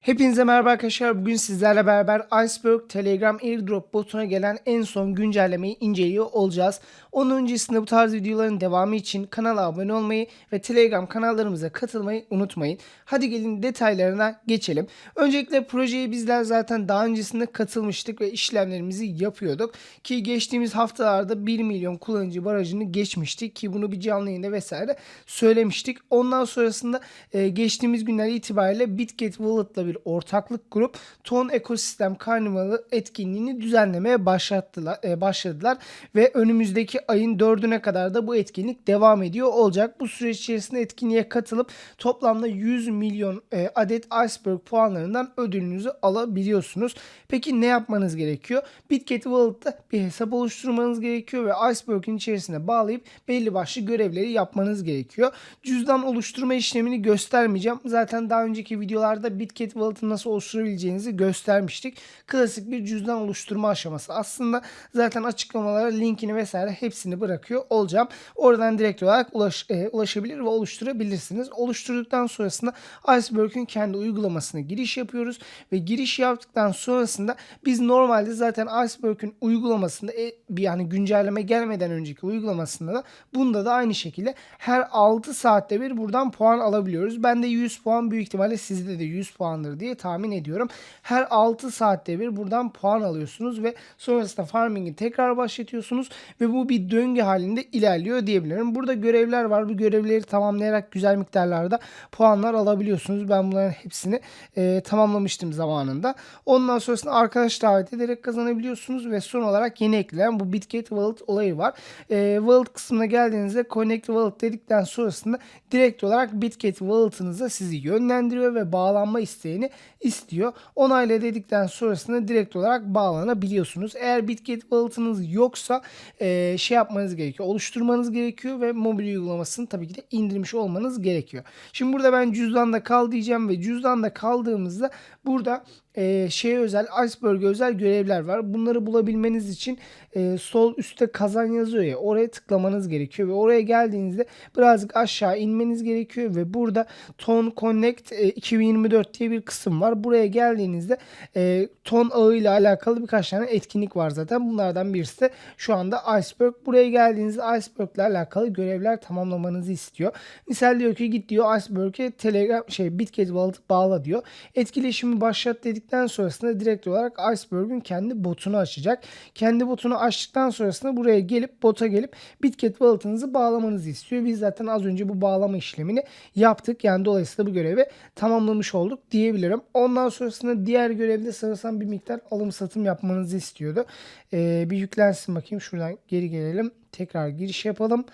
Hepinize merhaba arkadaşlar. Bugün sizlerle beraber Iceberg Telegram Airdrop botuna gelen en son güncellemeyi inceliyor olacağız. Onun öncesinde bu tarz videoların devamı için kanala abone olmayı ve Telegram kanallarımıza katılmayı unutmayın. Hadi gelin detaylarına geçelim. Öncelikle projeye bizler zaten daha öncesinde katılmıştık ve işlemlerimizi yapıyorduk. Ki geçtiğimiz haftalarda 1 milyon kullanıcı barajını geçmiştik ki bunu bir canlı yayında vesaire söylemiştik. Ondan sonrasında e, geçtiğimiz günler itibariyle Bitget Wallet'la bir ortaklık kurup Ton Ekosistem Karnavalı etkinliğini düzenlemeye başlattılar, e, başladılar ve önümüzdeki ayın 4'üne kadar da bu etkinlik devam ediyor olacak. Bu süreç içerisinde etkinliğe katılıp toplamda 100 milyon e, adet Iceberg puanlarından ödülünüzü alabiliyorsunuz. Peki ne yapmanız gerekiyor? Bitget Wallet'ta bir hesap oluşturmanız gerekiyor ve Iceberg'in içerisine bağlayıp belli başlı görevleri yapmanız gerekiyor. Cüzdan oluşturma işlemini göstermeyeceğim. Zaten daha önceki videolarda Bitget Wallet'ı nasıl oluşturabileceğinizi göstermiştik. Klasik bir cüzdan oluşturma aşaması. Aslında zaten açıklamalara linkini vesaire hepsini bırakıyor olacağım. Oradan direkt olarak ulaş, e, ulaşabilir ve oluşturabilirsiniz. Oluşturduktan sonrasında Iceberg'ün kendi uygulamasına giriş yapıyoruz ve giriş yaptıktan sonrasında biz normalde zaten Iceberg'ün uygulamasında e, yani güncelleme gelmeden önceki uygulamasında da bunda da aynı şekilde her 6 saatte bir buradan puan alabiliyoruz. Ben de 100 puan büyük ihtimalle sizde de 100 puandır diye tahmin ediyorum. Her 6 saatte bir buradan puan alıyorsunuz ve sonrasında farming'i tekrar başlatıyorsunuz ve bu bir döngü halinde ilerliyor diyebilirim. Burada görevler var. Bu görevleri tamamlayarak güzel miktarlarda puanlar alabiliyorsunuz. Ben bunların hepsini e, tamamlamıştım zamanında. Ondan sonrasında arkadaş davet ederek kazanabiliyorsunuz ve son olarak yeni eklenen bu Bitget Wallet olayı var. E, wallet kısmına geldiğinizde Connect Wallet dedikten sonrasında direkt olarak Bitget Wallet'ınıza sizi yönlendiriyor ve bağlanma isteğini istiyor. Onayla dedikten sonrasında direkt olarak bağlanabiliyorsunuz. Eğer Bitget Wallet'ınız yoksa e, şey yapmanız gerekiyor. Oluşturmanız gerekiyor ve mobil uygulamasını tabii ki de indirmiş olmanız gerekiyor. Şimdi burada ben cüzdanda kal diyeceğim ve cüzdanda kaldığımızda burada e, şeye özel iceberg'e özel görevler var. Bunları bulabilmeniz için e, sol üstte kazan yazıyor ya oraya tıklamanız gerekiyor ve oraya geldiğinizde birazcık aşağı inmeniz gerekiyor ve burada Ton Connect e, 2024 diye bir kısım var. Buraya geldiğinizde e, ton ağı ile alakalı birkaç tane etkinlik var zaten. Bunlardan birisi de şu anda Iceberg. Buraya geldiğinizde Iceberg ile alakalı görevler tamamlamanızı istiyor. Misal diyor ki git diyor Iceberg'e Telegram şey Bitget Wallet'ı bağla diyor. Etkileşimi başlat dedikten sonrasında direkt olarak Iceberg'ün kendi botunu açacak. Kendi botunu açtıktan sonrasında buraya gelip bota gelip Bitget Wallet'ınızı bağlamanızı istiyor. Biz zaten az önce bu bağlama işlemini yaptık. Yani dolayısıyla bu görevi tamamlamış olduk diyebilirim. Ondan sonrasında diğer görevde sanırsam bir miktar alım satım yapmanızı istiyordu. Ee, bir yüklensin bakayım. Şuradan geri gelelim. Tekrar giriş yapalım.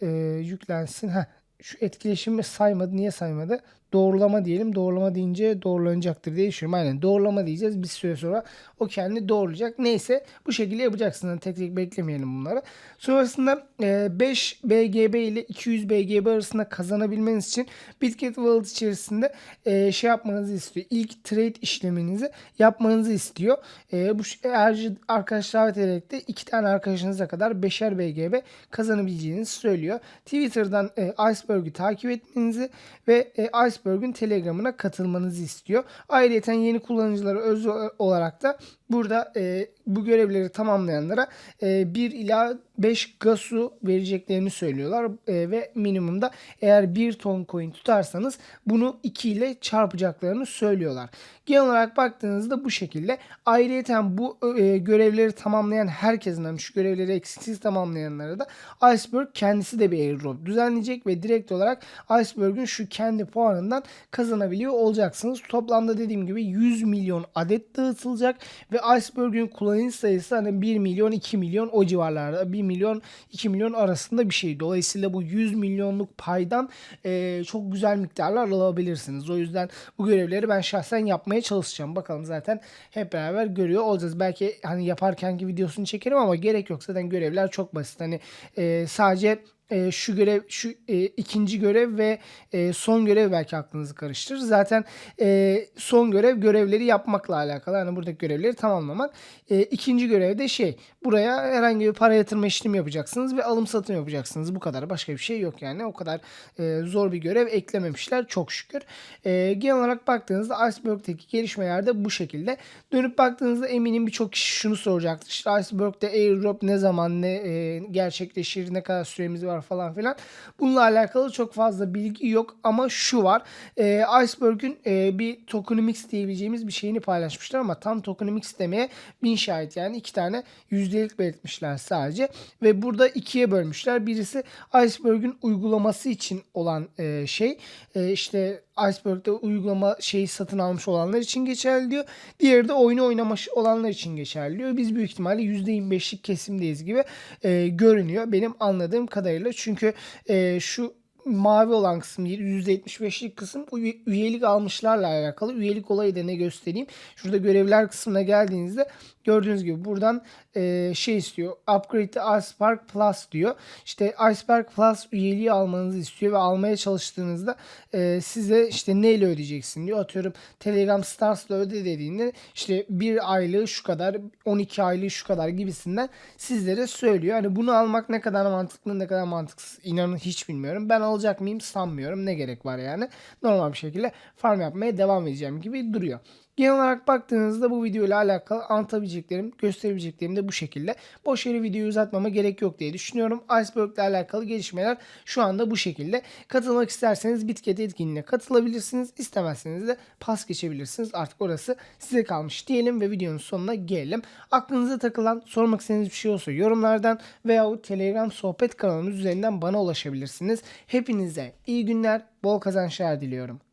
Ee, yüklensin. Heh, şu etkileşimi saymadı. Niye saymadı? Doğrulama diyelim. Doğrulama deyince doğrulanacaktır diye. Aynen doğrulama diyeceğiz. Bir süre sonra o kendi doğrulayacak. Neyse bu şekilde yapacaksın. Yani tek tek beklemeyelim bunları. Sonrasında e, 5 BGB ile 200 BGB arasında kazanabilmeniz için Bitget Wallet içerisinde e, şey yapmanızı istiyor. İlk trade işleminizi yapmanızı istiyor. E, bu eğer arkadaşlar davet ederek de iki tane arkadaşınıza kadar 5'er BGB kazanabileceğinizi söylüyor. Twitter'dan e, Iceberg'ü takip etmenizi ve e, Iceberg'ün Telegram'ına katılmanızı istiyor. Ayrıca yeni kullanıcılara özel olarak da burada e, bu görevleri tamamlayanlara e, 1 ila 5 gasu vereceklerini söylüyorlar e, ve minimumda eğer 1 ton coin tutarsanız bunu 2 ile çarpacaklarını söylüyorlar. Genel olarak baktığınızda bu şekilde. Ayrıca bu e, görevleri tamamlayan herkesin hani şu görevleri eksiksiz tamamlayanlara da Iceberg kendisi de bir airdrop düzenleyecek ve direkt olarak Iceberg'ün şu kendi puanından kazanabiliyor olacaksınız. Toplamda dediğim gibi 100 milyon adet dağıtılacak ve Iceberg'ün kullanıcı sayısı hani 1 milyon 2 milyon o civarlarda 1 milyon 2 milyon arasında bir şey. Dolayısıyla bu 100 milyonluk paydan e, çok güzel miktarlar alabilirsiniz. O yüzden bu görevleri ben şahsen yapmaya çalışacağım. Bakalım zaten hep beraber görüyor olacağız. Belki hani yaparkenki videosunu çekerim ama gerek yok. Zaten görevler çok basit. Hani e, sadece e, şu görev, şu e, ikinci görev ve e, son görev belki aklınızı karıştırır. Zaten e, son görev görevleri yapmakla alakalı. Yani buradaki görevleri tamamlamak. E, ikinci görev de şey, buraya herhangi bir para yatırma işlemi yapacaksınız ve alım satım yapacaksınız. Bu kadar. Başka bir şey yok yani. O kadar e, zor bir görev eklememişler çok şükür. E, genel olarak baktığınızda Iceberg'deki gelişmeler de bu şekilde. Dönüp baktığınızda eminim birçok kişi şunu soracaktır. İşte Iceberg'de airdrop ne zaman ne e, gerçekleşir, ne kadar süremiz var falan filan. Bununla alakalı çok fazla bilgi yok ama şu var. E, Iceberg'ün e, bir tokenomics diyebileceğimiz bir şeyini paylaşmışlar ama tam tokenomics demeye bin şahit yani iki tane yüzdelik belirtmişler sadece ve burada ikiye bölmüşler. Birisi Iceberg'ün uygulaması için olan e, şey e, işte Iceberg'de uygulama şeyi satın almış olanlar için geçerli diyor. Diğeri de oyunu oynamış olanlar için geçerli diyor. Biz büyük ihtimalle %25'lik kesimdeyiz gibi e, görünüyor benim anladığım kadarıyla. Çünkü e, şu mavi olan kısım %75'lik kısım üye- üyelik almışlarla alakalı. Üyelik olayı da ne göstereyim. Şurada görevler kısmına geldiğinizde gördüğünüz gibi buradan e, şey istiyor. Upgrade to Iceberg Plus diyor. İşte Iceberg Plus üyeliği almanızı istiyor ve almaya çalıştığınızda e, size işte neyle ödeyeceksin diyor. Atıyorum Telegram Stars'la öde dediğinde işte bir aylığı şu kadar 12 aylığı şu kadar gibisinden sizlere söylüyor. Hani bunu almak ne kadar mantıklı ne kadar mantıksız inanın hiç bilmiyorum. Ben alacak mıyım sanmıyorum. Ne gerek var yani. Normal bir şekilde farm yapmaya devam edeceğim gibi duruyor. Genel olarak baktığınızda bu video ile alakalı anlatabileceklerim, gösterebileceklerim de bu şekilde. Boş yere videoyu uzatmama gerek yok diye düşünüyorum. Iceberg ile alakalı gelişmeler şu anda bu şekilde. Katılmak isterseniz Bitget etkinliğine katılabilirsiniz. İstemezseniz de pas geçebilirsiniz. Artık orası size kalmış diyelim ve videonun sonuna gelelim. Aklınıza takılan, sormak istediğiniz bir şey olsa yorumlardan veyahut Telegram sohbet kanalımız üzerinden bana ulaşabilirsiniz. Hepinize iyi günler, bol kazançlar diliyorum.